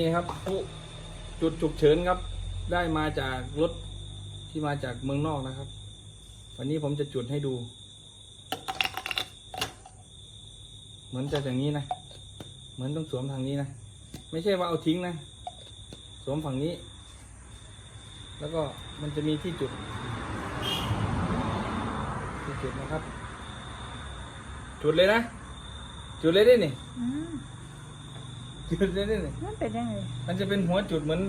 นี่ครับผู้จุดฉุกเฉินครับ ได้มาจากรถที่มาจากเมืองนอกนะครับ วันนี้ผมจะจุดให้ดู เหมือนจะอย่างนี้นะ เหมือนต้องสวมทางนี้นะ ไม่ใช่ว่าเอาทิ้งนะ สวมฝั่งนี้ แล้วก็มันจะมีที่จุด ที่จุดนะครับ จุดเลยนะ จุดเลยได้นี่อืม จุดเลยได้นี่มันเป็นยังไงมันจะเป็นหัวจุดเหมือน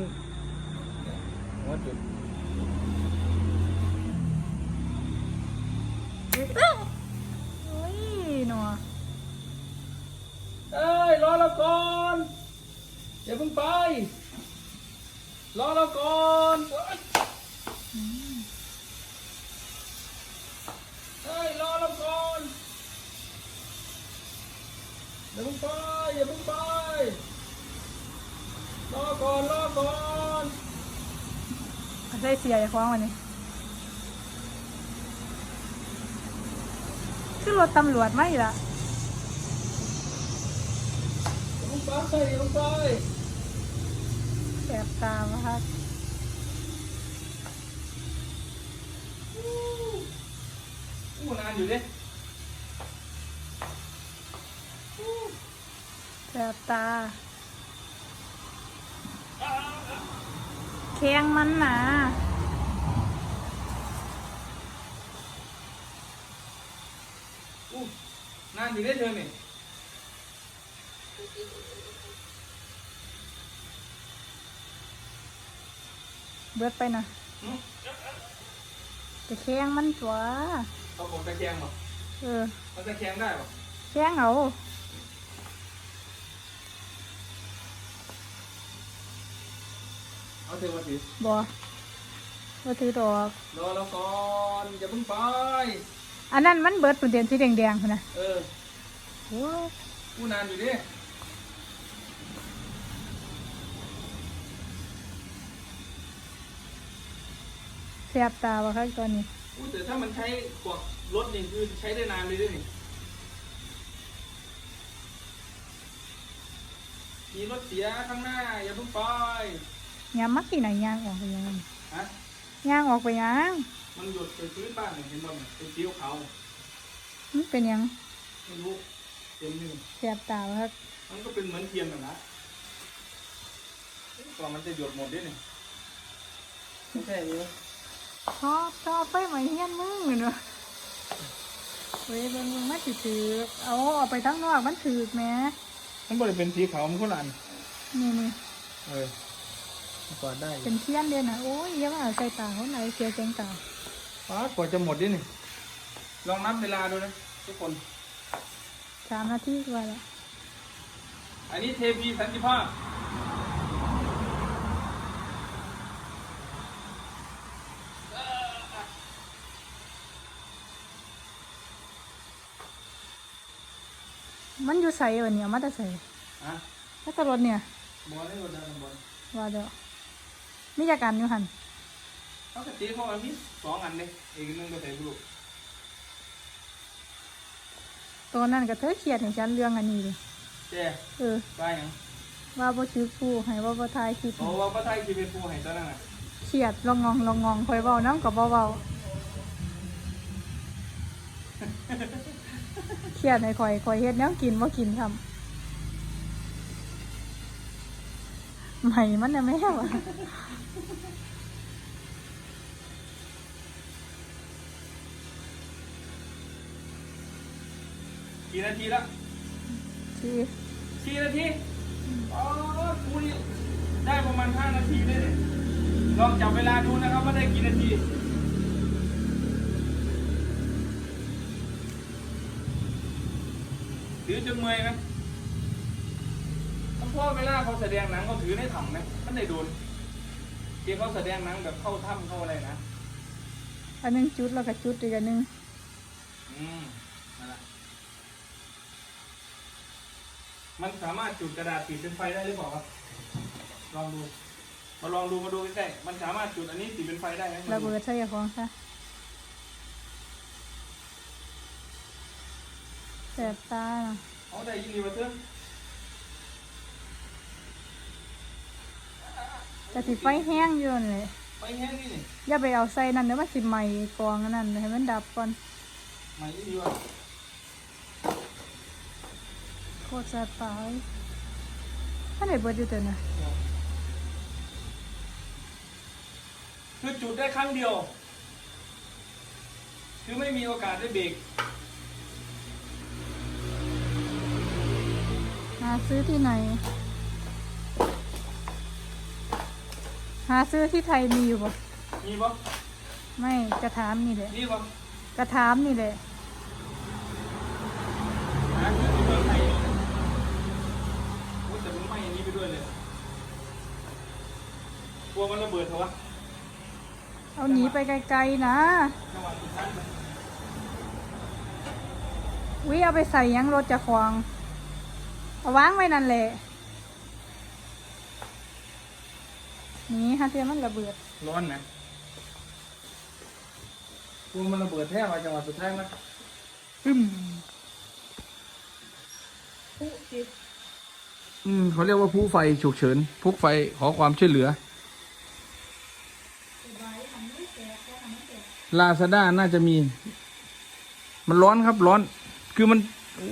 เนี่ยหัวจุด โอ้ยหนัว เอ้ย รอเราก่อน อย่าเพิ่งไป รอเราก่อนเอ้ย รอเราก่อน อย่าเพิ่งไป อย่าเพิ่งไป รอ ก่อนรอก่อนใส่เสียอย่าคว้างวันนี้คือรถตำรวจไหมล่ะอย่าเพิ่งไปอย่าเพิ่งไปแสบตามะครับอู้นานอยู่ดิแสบตา แข้งมันหนาอู้นานอยู่ดิเธอนี่เบิดไปนะหึแต่แข้งมันตัวเขาบอกตะแคงบ่เออ มันตะแคงได้บ่แข้งเอา เอาเธอมาถือบ่บ่ถือดอก รอเราก่อนอย่าเพิ่งไป อันนั้นมันเบิดปุ่นเดียนสีแดงๆพุ่นนะเออโอ้ยอู้นานอยู่ดิ แสบตาวะครับตอนนี้อู้แต่ถ้ามันใช้กว่ารถนี่คือใช้ได้นานเลยด้วยนี่มีรถเสียข้างหน้าอย่าเพิ่งไป ยามมักที่ไหนยางออกไปยังฮะยางออกไปยังมันหยดใส่พื้นบ้านเนี่ยเห็นบ่เนี่ยเป็นสีขาวมันเป็นหยังๆไม่รู้เต็มนี่แสบตาวะครับ มันก็เป็นเหมือนเทียนแบบนะก่อนมันจะหยดหมดด้วยนี่ไม่ใช่นี้ชอบชอบไปไหมเฮียนมึงเหรอเว้ยเบิ่งมึงมาถืถือเอาออกไปทั้งนอกมันถือแหม่มันบริเป็นสีขาวมันคนละอันนี่นี่เออมัน กวาดได้อยู่เป็นเทียนเดียวนะโอ้ยเยอะมากใส่ตาเขาไหนเสียเสียงตาป๊าดกว่าจะหมดด้วยนี่ลองนับเวลาดูนะทุกคนสามนาทีกว่าละอันนี้เทพีสันติภาพมันอยู่ใส่วันนี้มาแต่ใส่อะมาแต่รถเนี่ยบอลได้บอลได้บอลว่าเดี๋ยว มีจากกันอยู่หันเขากตีเขาอันนี้สองอันเลยอีกหนึงก็ใส่ลูกตัวนั้นก็เธอเครียดให้ฉันเรื่องอันนี้เลยเจ๊เออไปยังว่าบ่ชื่อผู้ให้ว่าบ่ทายคลิปโอ้ว่าพระไทยคีเป็นปูให้ตอนนั้นน่ะเครียดลองงองลองงองคอยเว้าน้ำกับบ่เว้าเครียดให้คอยคอยเฮ็ดแนวกินบ่กินทำ ใหม่มันน่ะแม่วะกี่นาทีละที่สี่นาทีอ๋อคูนี่ได้ประมาณห้านาทีได้เลยลองจับเวลาดูนะครับว่าได้กี่นาทีถือจนเมื่อยไหมเพราะเวลาเขาแสดงหนังเขาถือในถังนะมันได้โดนที่เขาแสดงหนังแบบเข้าถ้ำเข้าอะไรนะอันหนึงจุดแล้วก็จุดอีกอันหนึงอืมนั่นแหละมันสามารถจุดกระดาษติดเป็นไฟได้หรือเปล่าครับลองดูมาลองดูมาดูใกล้ๆมันสามารถจุดอันนี้ติดเป็นไฟได้ไหมมาระดูเบิดใส่ของซะแสบตาน่ะเอาได้ยินดีวะเถอะ แต่สิไฟแห้งอยู่นั่นเลยไปแห้งนี่นี่อย่าไปเอาใส่นั่นเดี๋ยวมันสิไหม้กองอันนั้นให้มันดับก่อนไม่ดีว่ะโคตรแซ่บตายถ้าไหนเบิดอยู่เต็นะคือจุดได้ครั้งเดียว คือไม่มีโอกาสได้เบรกหาซื้อที่ไหน หาซื้อที่ไทยมีอยู่ปะมีปะไม่กระถามนี่แหละมีปะกระถามนี่แหละหาคือที่เมืองไทยโอ้ยแต่มึงไหม้อันนี้ไปด้วยเลยกลัวมันระเบิดเหรอวะเอาหนีไปไกลๆนะจังหวะสุดท้ายมันวิเอาไปใส่ยังรถจะควางเอาวางไว้นั่นแหละ นี่ฮะเทียมันระเบิด ร้อนนะกลัวมันระเบิดแท้ว่ะจังหวะสุดท้ายมันอึมอืมเขาเรียกว่าผู้ไฟฉุกเฉินผู้ไฟขอความช่วยเหลือลาซาด้าน่าจะมี มันร้อนครับร้อน คือมันโอ้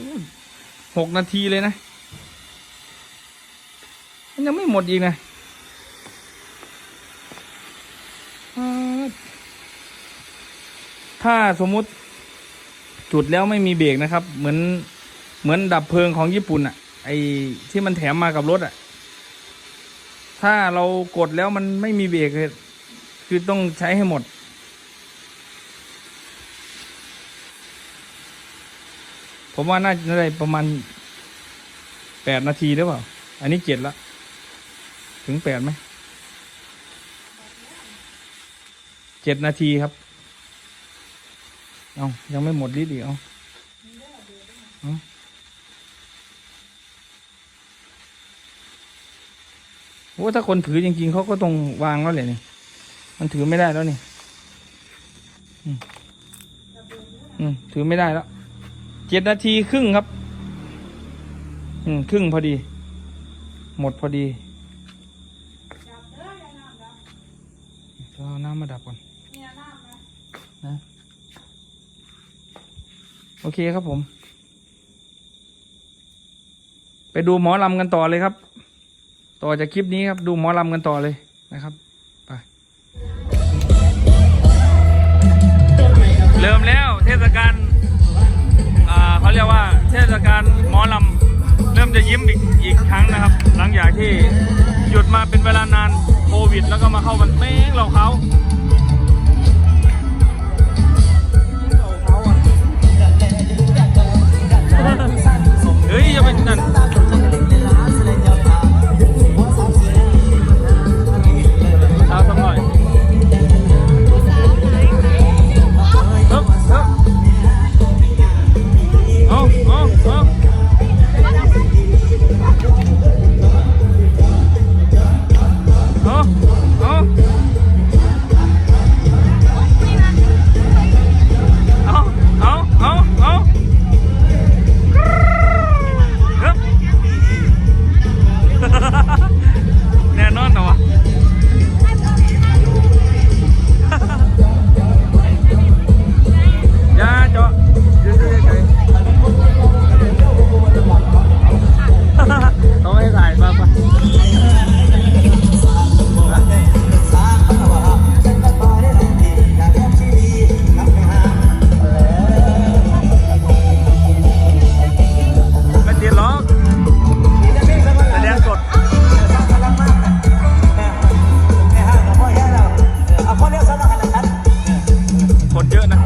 หกนาทีเลยนะ มันยังไม่หมดอีกนะเอ่อ ถ้าสมมุติจุดแล้วไม่มีเบรกนะครับ เหมือนเหมือนดับเพลิงของญี่ปุ่นอะไอที่มันแถมมากับรถอะถ้าเรากดแล้วมันไม่มีเบรกคือต้องใช้ให้หมด ผมว่าน่าจะได้ประมาณแปดนาทีหรือเปล่า อันนี้เจ็ดละ ถึงแปดไหมเจ็ดนาทีครับ เอายังไม่หมดลิตรอีกเอาเอาโอ้ถ้าคนถือจริงๆเขาก็ต้องวางแล้วเลยนี่มันถือไม่ได้แล้วนี่อืมถือไม่ได้แล้วเจ็ดนาทีครึ่งครับ อืมครึ่งพอดี หมดพอดีเราเอาน้ำมาดับก่อนนะ โอ เคครับผม ไปดูหมอลำกันต่อเลยครับ ต่อจากคลิปนี้ครับ ดูหมอลำกันต่อเลยนะครับไปเริ่มแล้วเทศกาลอ่าเขาเรียกว่า เทศกาลหมอลำเริ่มจะยิ้มอีกอีกครั้งนะครับ หลังจากที่หยุดมาเป็นเวลานานโควิด แล้วก็มาเข้ามันเม้งเราเขา เยอะนะ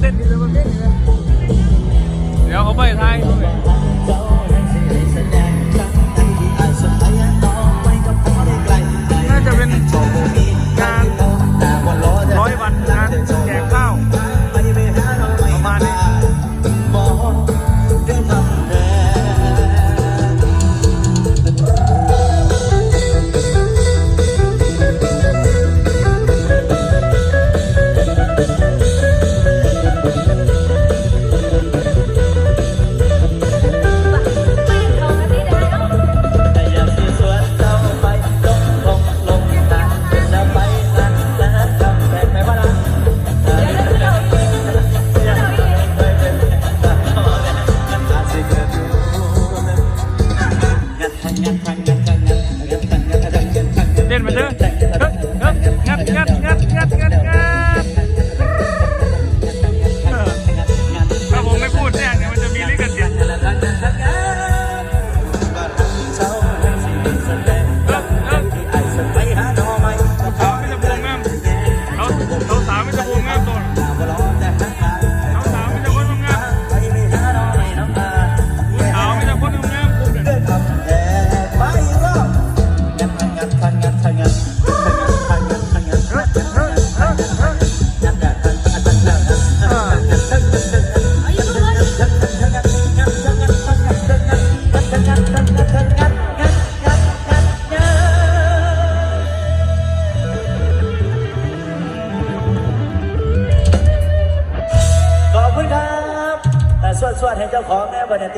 เต้นดีเลยมันเต้นดีเลยเดี๋ยวเขาไปทายเขาไป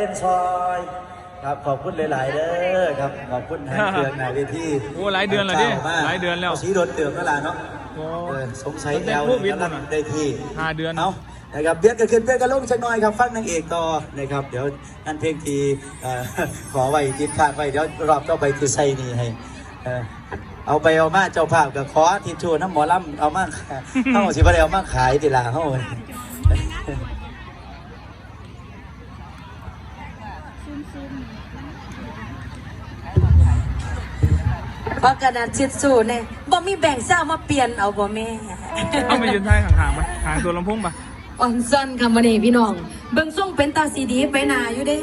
ต้นซอยครับขอบคุณหลาย ๆเด้อครับขอบคุณทางเครื่องนายเวทีโอ้หลายเดือนแล้วดิหลายเดือนแล้ว สีโดนเตือนเวลาเนาะโอ้เออสงสัยมันเป็แอนลโควิดกำลังมั้งน่ะ ได้ที่ ห้าเดือน เอานะครับเบียดกันขึ้นเบียดกันลงสักหน่อยครับ ฟังนางเอกต่อนะครับ เดี๋ยวนั่นเพลงทีเอ่อ ขอไว้ติดข้างไว้เดี๋ยวรอบต่อไปที่ใส่นี่ให้เออเอาไปเอามาเจ้าภาพกับขอทิชชู่น้ำหมอลำเอามาเฮาสิบ่ได้เอามาขายติลาเฮา เพราะกระดาษชิดสูเนี่ยบ่มีแบ่งเศร้ามาเปลี่ยนเอาบ่แม่เข้ามายืนท้ายห่างๆมาห่างตัวลำโพงปะอ่อนซ่อนค่ะมาเนี่พี่น้อง เบิ่งส่งเป็นตาสีดีไปหนาอยู่เด้